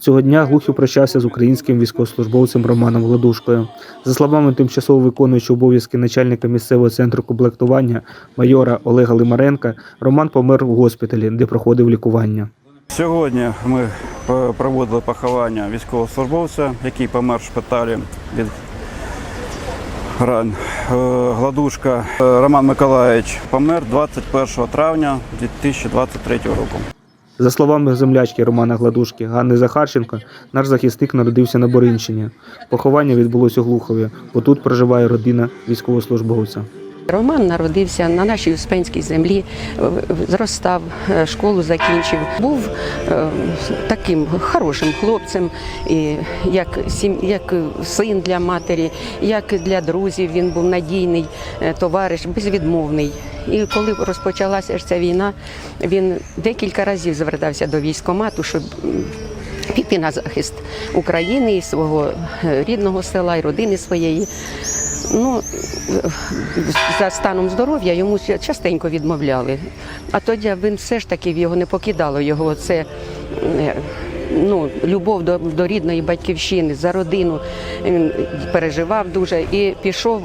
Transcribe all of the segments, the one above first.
Цього дня Глухів прощався з українським військовослужбовцем Романом Гладушкою. За словами тимчасово виконуючого обов'язки начальника місцевого центру комплектування майора Олега Лимаренка, Роман помер в госпіталі, де проходив лікування. Сьогодні ми проводили поховання військовослужбовця, який помер в шпиталі від ран. Е, Гладушка е, Роман Миколаївич помер 21 травня 2023 року. За словами землячки Романа Гладушки Ганни Захарченко, наш захисник народився на Боринщині. Поховання відбулося у Глухові, бо тут проживає родина військовослужбовця. Роман народився на нашій Успенській землі, зростав, е, школу закінчив. Був е, таким хорошим хлопцем, як, як син для матері, як для друзів. Він був надійний е, товариш, безвідмовний. І коли розпочалася ця війна, він декілька разів звертався до військкомату, щоб піти на захист України і свого рідного села, і родини своєї. Ну, за станом здоров'я йому частенько відмовляли. А тоді він все ж таки його не покидало. Його це е, ну, любов до, до рідної батьківщини, за родину. Він переживав дуже і пішов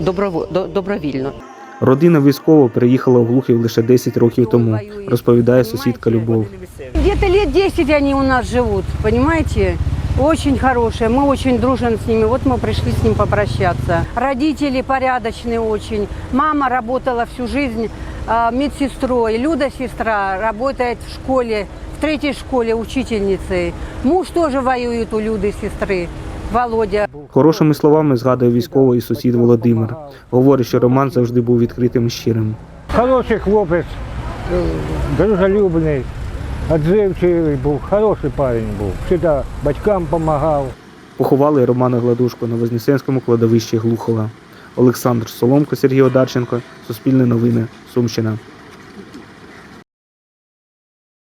доброво, до- добровільно. Родина військового переїхала в Глухів лише 10 років тому, розповідає сусідка Любов. Где-то лет 10 они у нас живут, понимаете? Очень хорошие, мы очень дружим с ними. Вот мы пришли с ним попрощаться. Родители порядочные очень. Мама работала всю жизнь а, медсестрой. Люда, сестра, работает в школе, в третьей школе учительницей. Муж тоже воюет у Люды, сестры. Володя. Хорошими словами згадує військовий і сусід Володимир. Говорить, що Роман завжди був відкритим і щирим. Хороший хлопець, е, дружелюбний, відзивчивий був, хороший парень був. Всегда батькам допомагав. Поховали Романа Гладушко на Вознесенському кладовищі Глухова. Олександр Соломко, Сергій Одарченко, Суспільне новини, Сумщина.